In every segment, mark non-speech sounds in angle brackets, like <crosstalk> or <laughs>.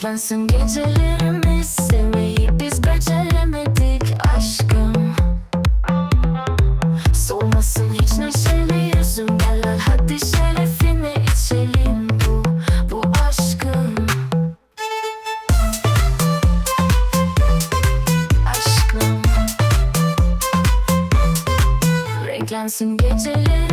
Renklensin gecelerimiz Sevmeyi biz beceremedik aşkım. Solmasın hiç neşeli yüzüm Gel al hadi şerefine içelim bu, bu aşkım. Aşkım. Renklensin gecelerimiz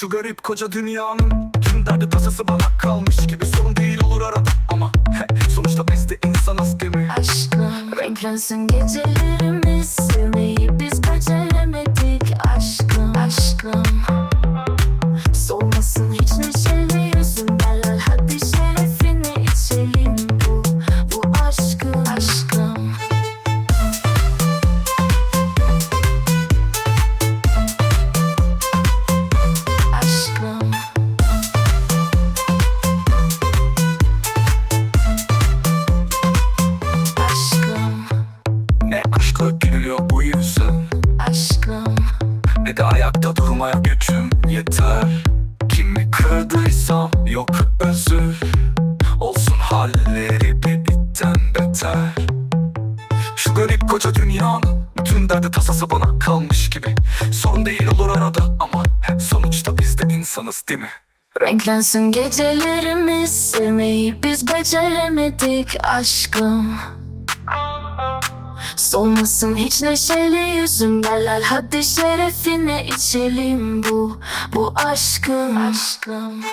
Şu garip koca dünyanın Tüm derdi tasası bana kalmış gibi. Sorun değil olur arada ama he, <laughs> Sonuçta biz de insanız değil mi? Aşkım renklensin gecelerimiz gülüyor bu yüzün. Aşkım. Ne de ayakta durmaya gücüm yeter. Kimi kırdıysam yok özür. Olsun halleri bir bitten beter. Şu garip koca dünyanın Bütün derdi tasası bana kalmış gibi. Sorun değil olur arada ama he, Sonuçta biz de insanız değil mi? Renklensin gecelerimiz Sevmeyi biz beceremedik aşkım Solmasın hiç neşeli yüzüm al hadi şerefine içelim bu Bu Aşkım. Aşkım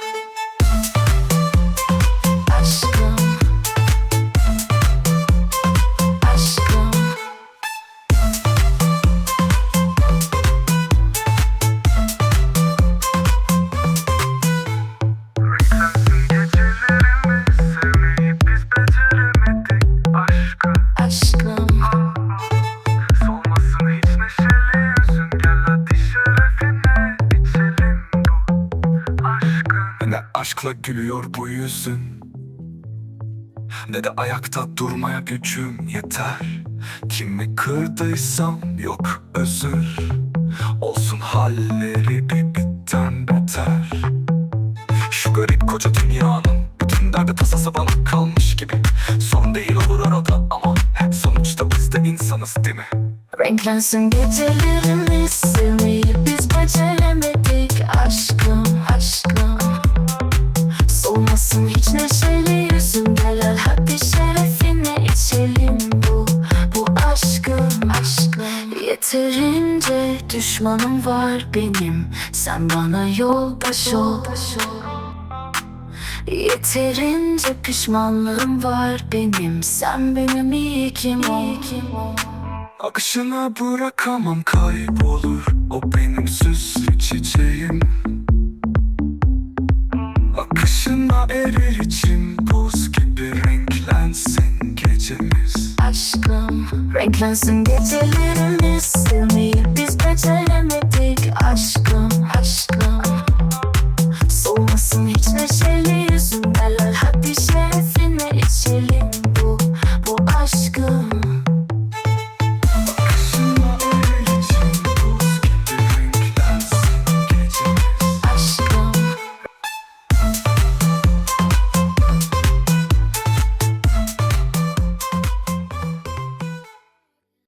Ne aşkla gülüyor bu yüzün. Ne de ayakta durmaya gücüm yeter. Kimi kırdıysam yok özür. Olsun halleri bir bitten beter. Şu garip koca dünyanın Bütün derdi tasası bana kalmış gibi. Son değil olur arada ama sonuçta biz de insanız değil mi? Renklensin gecelerimiz Sevmeyi biz beceremedik Aşkım hiç neşeli yüzüm Gel al. Hadi şerefine içelim bu. Bu aşkım Aşkım Yeterince düşmanım var benim. Sen bana yoldaş ol. Yeterince pişmanlığım var benim. Sen benim iyi kim ol? Akışına bırakamam kaybolur. O benim süslü çiçeğim erir içim Buz gibi renklensin gecemiz. Aşkım Renklensin gecelerimiz. Sevmeyi biz beceremedik. Aşkım Aşkım